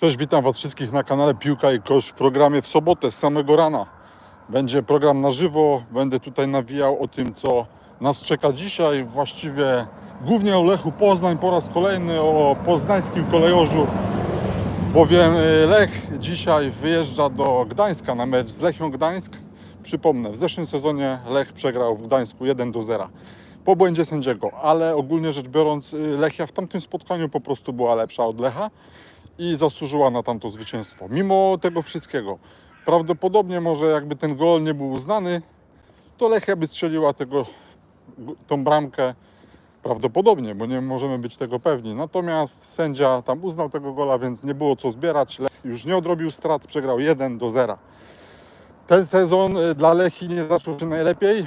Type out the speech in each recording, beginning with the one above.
Cześć, witam Was wszystkich na kanale Piłka i Kosz w programie w sobotę z samego rana. Będzie program na żywo, będę tutaj nawijał o tym, co nas czeka dzisiaj. Właściwie głównie o Lechu Poznań po raz kolejny, o poznańskim kolejorzu. Bowiem y, Lech dzisiaj wyjeżdża do Gdańska na mecz z Lechią Gdańsk. Przypomnę, w zeszłym sezonie Lech przegrał w Gdańsku 1 do 0 po błędzie sędziego, ale ogólnie rzecz biorąc y, Lechia w tamtym spotkaniu po prostu była lepsza od Lecha i zasłużyła na tamto zwycięstwo. Mimo tego wszystkiego, prawdopodobnie może jakby ten gol nie był uznany, to Lechia by strzeliła tego, tą bramkę prawdopodobnie, bo nie możemy być tego pewni. Natomiast sędzia tam uznał tego gola, więc nie było co zbierać. Lech już nie odrobił strat, przegrał 1 do 0. Ten sezon y, dla Lechi nie zaczął się najlepiej,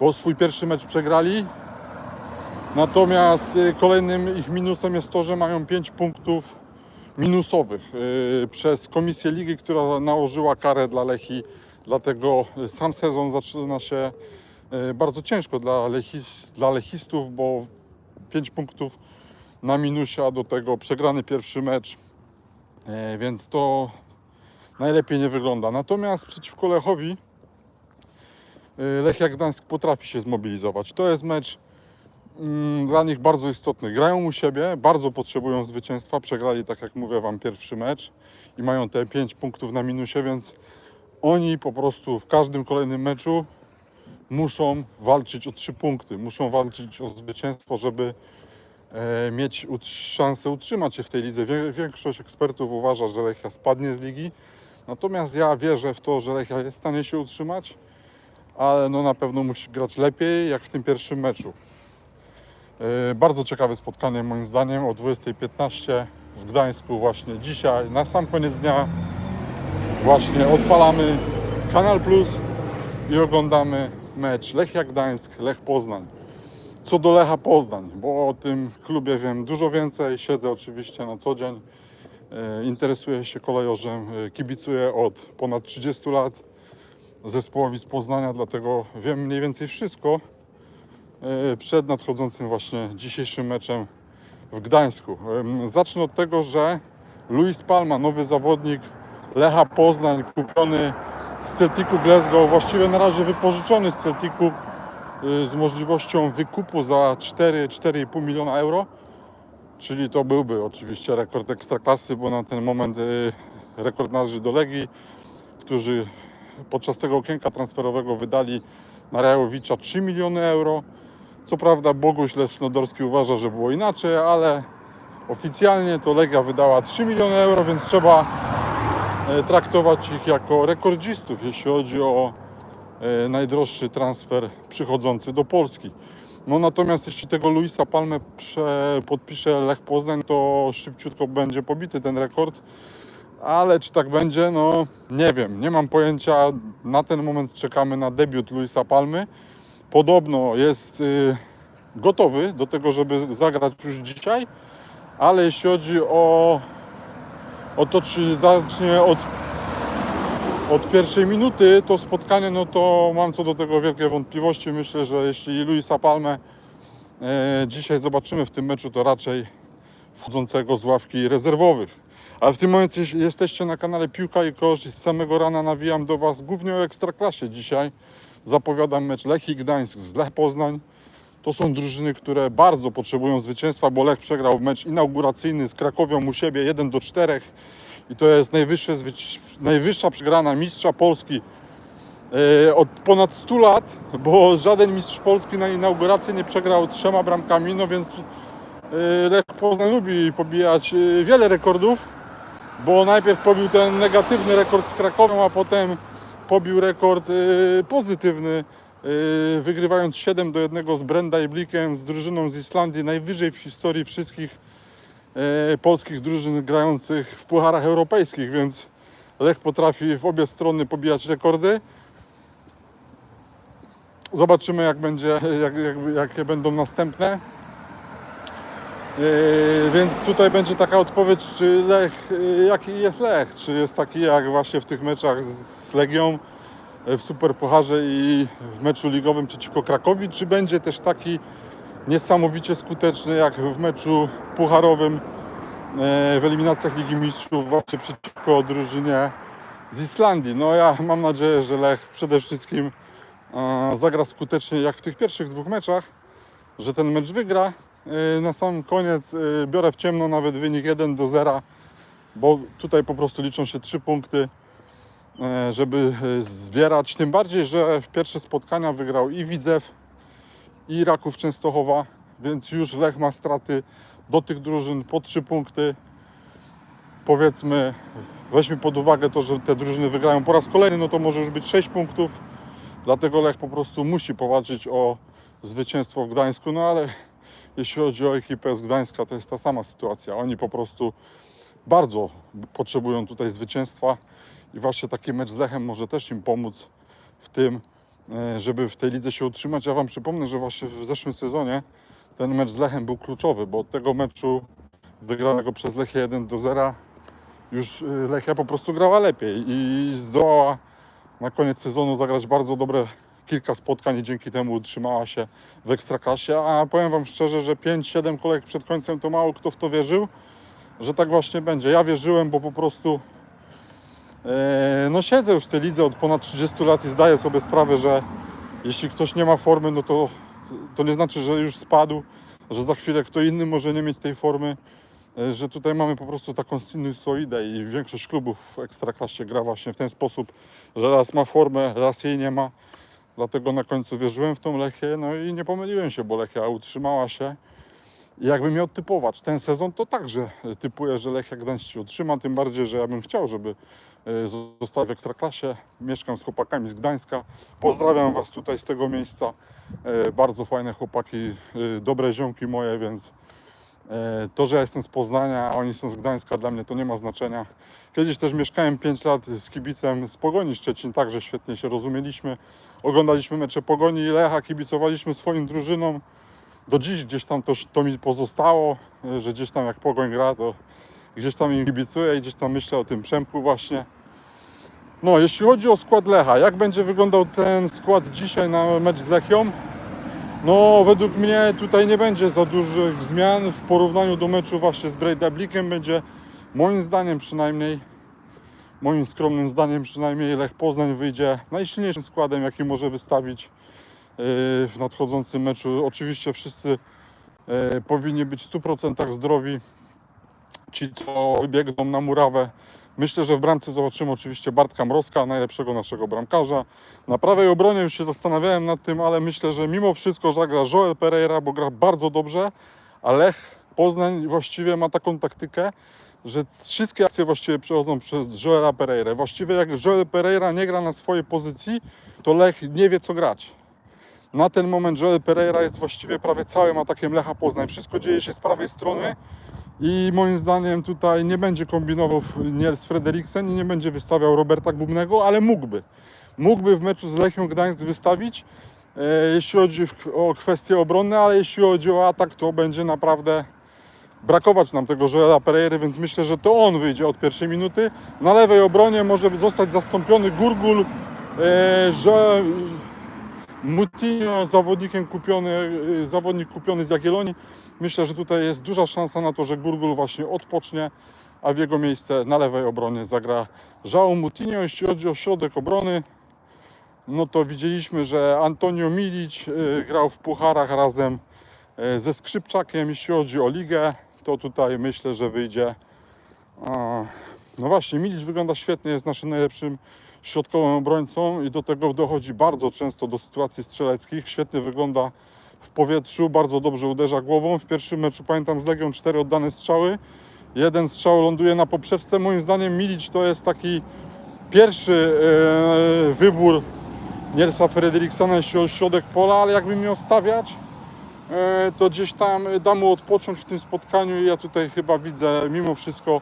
bo swój pierwszy mecz przegrali. Natomiast y, kolejnym ich minusem jest to, że mają 5 punktów minusowych y, przez Komisję Ligi, która nałożyła karę dla Lechi. Dlatego y, sam sezon zaczyna się bardzo ciężko dla, Lechi, dla Lechistów, bo 5 punktów na minusie, a do tego przegrany pierwszy mecz. Więc to najlepiej nie wygląda. Natomiast przeciwko Lechowi Lechia Gdańsk potrafi się zmobilizować. To jest mecz dla nich bardzo istotny. Grają u siebie, bardzo potrzebują zwycięstwa. Przegrali, tak jak mówię Wam, pierwszy mecz i mają te 5 punktów na minusie, więc oni po prostu w każdym kolejnym meczu muszą walczyć o 3 punkty. Muszą walczyć o zwycięstwo, żeby e, mieć szansę utrzymać się w tej lidze. Większość ekspertów uważa, że Lechia spadnie z ligi. Natomiast ja wierzę w to, że Lechia jest w stanie się utrzymać, ale no na pewno musi grać lepiej, jak w tym pierwszym meczu. E, Bardzo ciekawe spotkanie moim zdaniem o 20.15 w Gdańsku właśnie dzisiaj. Na sam koniec dnia właśnie odpalamy Kanal Plus i oglądamy mecz Lechia Gdańsk, Lech Poznań. Co do Lecha Poznań, bo o tym klubie wiem dużo więcej, siedzę oczywiście na co dzień, e, interesuję się kolejorzem, e, kibicuję od ponad 30 lat zespołowi z Poznania, dlatego wiem mniej więcej wszystko przed nadchodzącym właśnie dzisiejszym meczem w Gdańsku. Zacznę od tego, że Luis Palma, nowy zawodnik Lecha Poznań, kupiony z Celticu Glasgow, właściwie na razie wypożyczony z Celticu y, z możliwością wykupu za 4-4,5 miliona euro. Czyli to byłby oczywiście rekord ekstraklasy, bo na ten moment y, rekord należy do Legii, którzy podczas tego okienka transferowego wydali na Rajowicza 3 miliony euro. Co prawda Boguś Lesznodorski uważa, że było inaczej, ale oficjalnie to Legia wydała 3 miliony euro, więc trzeba e, traktować ich jako rekordzistów, jeśli chodzi o e, najdroższy transfer przychodzący do Polski. No natomiast jeśli tego Luisa Palmę prze, podpisze Lech Poznań, to szybciutko będzie pobity ten rekord. Ale czy tak będzie? No nie wiem, nie mam pojęcia. Na ten moment czekamy na debiut Luisa Palmy. Podobno jest y, gotowy do tego, żeby zagrać już dzisiaj, ale jeśli chodzi o, o to, czy zacznie od, od pierwszej minuty to spotkanie, no to mam co do tego wielkie wątpliwości. Myślę, że jeśli Luisa Palmę e, dzisiaj zobaczymy w tym meczu, to raczej wchodzącego z ławki rezerwowych. Ale w tym momencie jesteście na kanale Piłka i Kosz i z samego rana nawijam do Was głównie o Ekstraklasie dzisiaj. Zapowiadam mecz Lech i Gdańsk z Lech Poznań. To są drużyny, które bardzo potrzebują zwycięstwa, bo Lech przegrał mecz inauguracyjny z Krakowią u siebie 1 do 4 i to jest najwyższa przegrana mistrza Polski e, od ponad 100 lat, bo żaden mistrz Polski na inauguracji nie przegrał trzema bramkami, no więc e, Lech Poznań lubi pobijać e, wiele rekordów, bo najpierw pobił ten negatywny rekord z Krakowią, a potem pobił rekord e, pozytywny, e, wygrywając 7 do 1 z Brenda i Blikiem, z drużyną z Islandii, najwyżej w historii wszystkich e, polskich drużyn grających w pucharach europejskich, więc Lech potrafi w obie strony pobijać rekordy. Zobaczymy jak będzie, jak, jak, jakie będą następne. Więc tutaj będzie taka odpowiedź, czy Lech, jaki jest Lech, czy jest taki jak właśnie w tych meczach z Legią yy, w Superpucharze i w meczu ligowym przeciwko Krakowi, czy będzie też taki niesamowicie skuteczny jak w meczu pucharowym w eliminacjach Ligi Mistrzów właśnie przeciwko drużynie z Islandii. No ja mam nadzieję, że Lech przede wszystkim e, zagra skutecznie jak w tych pierwszych dwóch meczach, że ten mecz wygra. E, Na sam koniec e, biorę w ciemno nawet wynik 1 do 0, bo tutaj po prostu liczą się trzy punkty, e, żeby e, zbierać. Tym bardziej, że w pierwsze spotkania wygrał i Widzew, i Raków Częstochowa, więc już Lech ma straty do tych drużyn po trzy punkty. Powiedzmy, weźmy pod uwagę to, że te drużyny wygrają po raz kolejny, no to może już być 6 punktów. Dlatego Lech po prostu musi powalczyć o zwycięstwo w Gdańsku. No ale jeśli chodzi o ekipę z Gdańska, to jest ta sama sytuacja. Oni po prostu bardzo potrzebują tutaj zwycięstwa i właśnie taki mecz z Lechem może też im pomóc w tym, e, żeby w tej lidze się utrzymać. Ja Wam przypomnę, że właśnie w zeszłym sezonie ten mecz z Lechem był kluczowy, bo od tego meczu wygranego przez Lechię 1 do 0 już y, Lechia po prostu grała lepiej i zdołała na koniec sezonu zagrać bardzo dobre kilka spotkań i dzięki temu utrzymała się w Ekstraklasie, a powiem Wam szczerze, że 5-7 kolejek przed końcem to mało kto w to wierzył, że tak właśnie będzie. Ja wierzyłem, bo po prostu e, no siedzę już w tej lidze od ponad 30 lat i zdaję sobie sprawę, że jeśli ktoś nie ma formy, no to, to nie znaczy, że już spadł, że za chwilę kto inny może nie mieć tej formy, e, że tutaj mamy po prostu taką sinusoidę i większość klubów w Ekstraklasie gra właśnie w ten sposób, że raz ma formę, raz jej nie ma. Dlatego na końcu wierzyłem w tą Lechię, no i nie pomyliłem się, bo Lechia utrzymała się. I jakby miał typować ten sezon, to także typuję, że Lechia Gdańsk się utrzyma, tym bardziej, że ja bym chciał, żeby e, został w Ekstraklasie. Mieszkam z chłopakami z Gdańska. Pozdrawiam Was tutaj z tego miejsca. E, Bardzo fajne chłopaki, e, dobre ziomki moje, więc to, że ja jestem z Poznania, a oni są z Gdańska, dla mnie to nie ma znaczenia. Kiedyś też mieszkałem 5 lat z kibicem z Pogoni Szczecin, także świetnie się rozumieliśmy. Oglądaliśmy mecze Pogoni i Lecha, kibicowaliśmy swoim drużynom. Do dziś gdzieś tam to, to mi pozostało, e, że gdzieś tam jak Pogoń gra, to gdzieś tam im kibicuję i gdzieś tam myślę o tym Przemku właśnie. No, jeśli chodzi o skład Lecha, jak będzie wyglądał ten skład dzisiaj na mecz z Lechią? No, według mnie tutaj nie będzie za dużych zmian w porównaniu do meczu właśnie z Breidablikiem. Będzie moim zdaniem przynajmniej, moim skromnym zdaniem przynajmniej Lech Poznań wyjdzie najsilniejszym składem, jaki może wystawić w nadchodzącym meczu. Oczywiście wszyscy yy, powinni być w 100% zdrowi. Ci, co wybiegną na murawę. Myślę, że w bramce zobaczymy oczywiście Bartka Mrozka, najlepszego naszego bramkarza. Na prawej obronie już się zastanawiałem nad tym, ale myślę, że mimo wszystko zagra Joel Pereira, bo gra bardzo dobrze, a Lech Poznań właściwie ma taką taktykę, że wszystkie akcje właściwie przechodzą przez Joela Pereira. Właściwie jak Joel Pereira nie gra na swojej pozycji, to Lech nie wie co grać. Na ten moment Joel Pereira jest właściwie prawie całym atakiem Lecha Poznań. Wszystko dzieje się z prawej strony i moim zdaniem tutaj nie będzie kombinował Niels Frederiksen i nie będzie wystawiał Roberta Gubnego, ale mógłby. Mógłby w meczu z Lechią Gdańsk wystawić, e, jeśli chodzi o kwestie obronne, ale jeśli chodzi o atak, to będzie naprawdę brakować nam tego Joela Pereiry, więc myślę, że to on wyjdzie od pierwszej minuty. Na lewej obronie może zostać zastąpiony Gurgul, że Mutinho, zawodnikiem kupiony, y, zawodnik kupiony z Jagiellonii. Myślę, że tutaj jest duża szansa na to, że Gurgul właśnie odpocznie, a w jego miejsce na lewej obronie zagra João Mutinho. Jeśli chodzi o środek obrony, no to widzieliśmy, że Antonio Milic y, grał w pucharach razem y, ze Skrzypczakiem. Jeśli chodzi o ligę, to tutaj myślę, że wyjdzie no właśnie, Milic wygląda świetnie, jest naszym najlepszym środkowym obrońcą i do tego dochodzi bardzo często do sytuacji strzeleckich. Świetnie wygląda w powietrzu, bardzo dobrze uderza głową. W pierwszym meczu pamiętam z Legią cztery oddane strzały. Jeden strzał ląduje na poprzeczce. Moim zdaniem Milic to jest taki pierwszy e, wybór Nielsa Frederiksona, jeśli o środek pola, ale jakbym miał stawiać, e, to gdzieś tam dam mu odpocząć w tym spotkaniu i ja tutaj chyba widzę mimo wszystko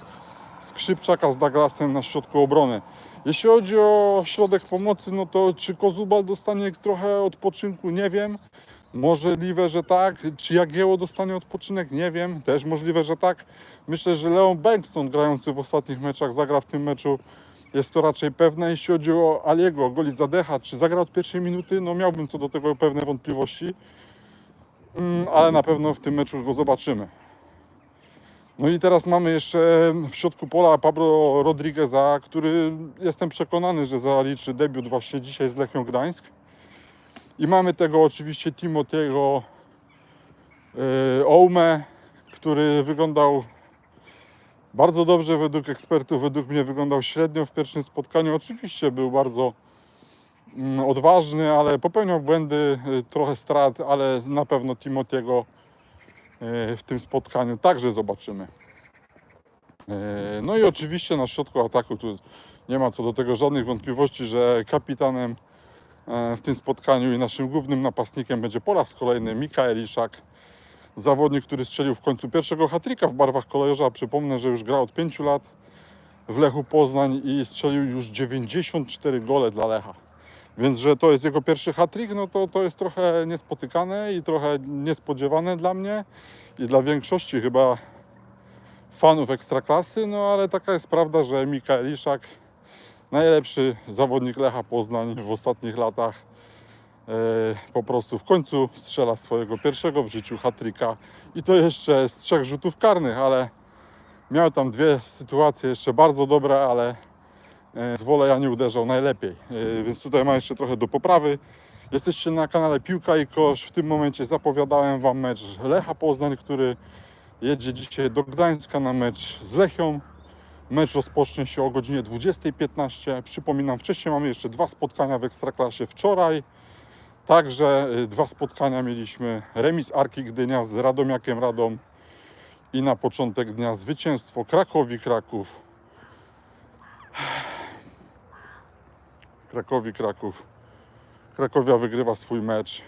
Skrzypczaka z Douglasem na środku obrony. Jeśli chodzi o środek pomocy, no to czy Kozubal dostanie trochę odpoczynku, nie wiem. Możliwe, że tak. Czy Jagieło dostanie odpoczynek? Nie wiem. Też możliwe, że tak. Myślę, że Leon Bankston grający w ostatnich meczach zagra w tym meczu. Jest to raczej pewne. Jeśli chodzi o Aliego, Goli Zadecha, czy zagra od pierwszej minuty, no miałbym co do tego pewne wątpliwości. Mm, ale na pewno w tym meczu go zobaczymy. No i teraz mamy jeszcze w środku pola Pablo Rodrigueza, który jestem przekonany, że zaliczy debiut właśnie dzisiaj z Lechią Gdańsk. I mamy tego oczywiście Timotiego yy, Oume, który wyglądał bardzo dobrze według ekspertów, według mnie wyglądał średnio w pierwszym spotkaniu. Oczywiście był bardzo mm, odważny, ale popełniał błędy, y, trochę strat, ale na pewno Timotiego y, w tym spotkaniu także zobaczymy. Y, No i oczywiście na środku ataku tu nie ma co do tego żadnych wątpliwości, że kapitanem e, w tym spotkaniu i naszym głównym napastnikiem będzie po raz kolejny Mikael Iszak. Zawodnik, który strzelił w końcu pierwszego hatryka w barwach kolejorza. Przypomnę, że już gra od 5 lat w Lechu Poznań i strzelił już 94 gole dla Lecha. Więc, że to jest jego pierwszy hat-trick, no to to jest trochę niespotykane i trochę niespodziewane dla mnie i dla większości chyba fanów Ekstraklasy, no ale taka jest prawda, że Mikael Iszak, najlepszy zawodnik Lecha Poznań w ostatnich latach, e, po prostu w końcu strzela swojego pierwszego w życiu hat-tricka i to jeszcze z trzech rzutów karnych, ale miał tam dwie sytuacje jeszcze bardzo dobre, ale z woleja nie uderzał najlepiej, E, więc tutaj ma jeszcze trochę do poprawy. Jesteście na kanale Piłka i Kosz. W tym momencie zapowiadałem Wam mecz Lecha Poznań, który jedzie dzisiaj do Gdańska na mecz z Lechią. Mecz rozpocznie się o godzinie 20.15. Przypominam, wcześniej mamy jeszcze dwa spotkania w Ekstraklasie. Wczoraj także y, dwa spotkania mieliśmy. Remis Arki Gdynia z Radomiakiem Radom i na początek dnia zwycięstwo Krakowi Kraków. Krakowi Kraków. Krakowia wygrywa swój mecz.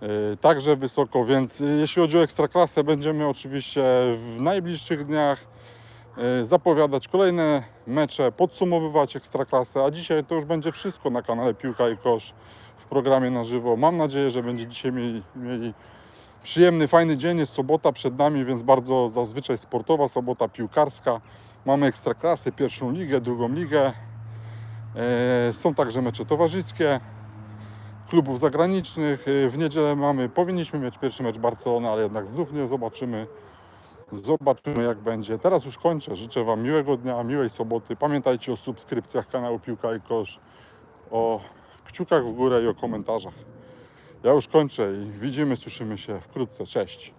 Yy, Także wysoko, więc y, jeśli chodzi o ekstraklasę, będziemy oczywiście w najbliższych dniach yy, zapowiadać kolejne mecze, podsumowywać ekstraklasę, a dzisiaj to już będzie wszystko na kanale Piłka i Kosz w programie na żywo. Mam nadzieję, że będzie dzisiaj mieli, mieli przyjemny, fajny dzień. Jest sobota przed nami, więc bardzo zazwyczaj sportowa sobota piłkarska. Mamy ekstraklasę, pierwszą ligę, drugą ligę. Yy, Są także mecze towarzyskie klubów zagranicznych. Yy, W niedzielę mamy, powinniśmy mieć pierwszy mecz Barcelony, ale jednak znów nie zobaczymy. Zobaczymy jak będzie. Teraz już kończę. Życzę Wam miłego dnia, miłej soboty. Pamiętajcie o subskrypcjach kanału Piłka i Kosz, o kciukach w górę i o komentarzach. Ja już kończę i widzimy, słyszymy się wkrótce. Cześć.